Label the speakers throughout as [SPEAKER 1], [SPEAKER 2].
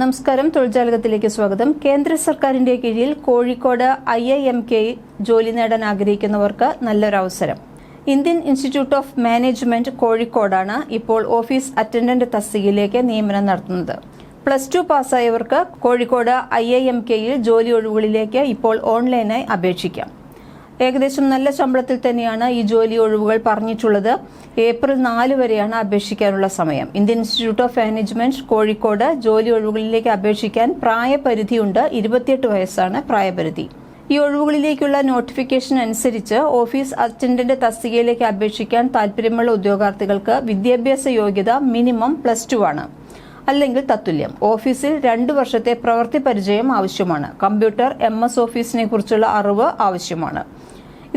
[SPEAKER 1] നമസ്കാരം. തൊഴിൽജാലകത്തിലേക്ക് സ്വാഗതം. കേന്ദ്ര സർക്കാരിന്റെ കീഴിൽ Kozhikode I I M K ജോലി നേടാൻ ആഗ്രഹിക്കുന്നവർക്ക് നല്ലൊരു അവസരം ഇന്ത്യൻ ഇൻസ്റ്റിറ്റ്യൂട്ട് ഓഫ് മാനേജ്മെന്റ് കോഴിക്കോടാണ് ഇപ്പോൾ ഓഫീസ് അറ്റൻഡന്റ് തസ്തികയിലേക്ക് നിയമനം നടത്തുന്നത്. പ്ലസ് ടു പാസ്സായവർക്ക് കോഴിക്കോട് ഐ ഐ എം കെയിൽ ജോലി ഒഴിവുകളിലേക്ക് ഇപ്പോൾ ഓൺലൈനായി അപേക്ഷിക്കാം. ഏകദേശം നല്ല ശമ്പളത്തിൽ തന്നെയാണ് ഈ ജോലി ഒഴിവുകൾ പറഞ്ഞിട്ടുള്ളത്. ഏപ്രിൽ നാല് വരെയാണ് അപേക്ഷിക്കാനുള്ള സമയം. Indian Institute of Management Kozhikode ജോലി ഒഴിവുകളിലേക്ക് അപേക്ഷിക്കാൻ പ്രായപരിധിയുണ്ട്. ഇരുപത്തിയെട്ട് വയസ്സാണ് പ്രായപരിധി. ഈ ഒഴിവുകളിലേക്കുള്ള നോട്ടിഫിക്കേഷൻ അനുസരിച്ച് ഓഫീസ് അറ്റൻഡന്റ് തസ്തികയിലേക്ക് അപേക്ഷിക്കാൻ താൽപര്യമുള്ള ഉദ്യോഗാർത്ഥികൾക്ക് വിദ്യാഭ്യാസ യോഗ്യത മിനിമം പ്ലസ് ടു ആണ് അല്ലെങ്കിൽ തത്തുല്യം. ഓഫീസിൽ രണ്ടു വർഷത്തെ പ്രവൃത്തി പരിചയം ആവശ്യമാണ്. കമ്പ്യൂട്ടർ എം എസ് ഓഫീസിനെ കുറിച്ചുള്ള അറിവ് ആവശ്യമാണ്.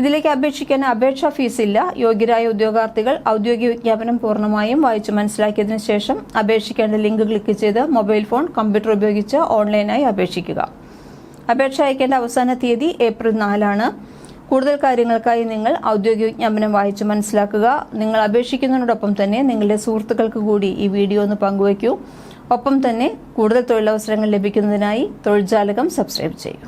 [SPEAKER 1] ഇതിലേക്ക് അപേക്ഷിക്കാൻ അപേക്ഷാ ഫീസില്ല യോഗ്യരായ ഉദ്യോഗാർത്ഥികൾ ഔദ്യോഗിക വിജ്ഞാപനം പൂർണമായും വായിച്ചു മനസ്സിലാക്കിയതിനു ശേഷം അപേക്ഷിക്കേണ്ട ലിങ്ക് ക്ലിക്ക് ചെയ്ത് മൊബൈൽ ഫോൺ കമ്പ്യൂട്ടർ ഉപയോഗിച്ച് ഓൺലൈനായി അപേക്ഷിക്കുക. അപേക്ഷ അയക്കേണ്ട അവസാന തീയതി ഏപ്രിൽ നാലാണ്. കൂടുതൽ കാര്യങ്ങൾക്കായി നിങ്ങൾ ഔദ്യോഗിക വിജ്ഞാപനം വായിച്ചു മനസ്സിലാക്കുക. നിങ്ങൾ അപേക്ഷിക്കുന്നതിനോടൊപ്പം തന്നെ നിങ്ങളുടെ സുഹൃത്തുക്കൾക്ക് കൂടി ഈ വീഡിയോ ഒന്ന് പങ്കുവയ്ക്കൂ. ഒപ്പം തന്നെ കൂടുതൽ തൊഴിലവസരങ്ങൾ ലഭിക്കുന്നതിനായി തൊഴിൽ ജാലകം സബ്സ്ക്രൈബ് ചെയ്യൂ.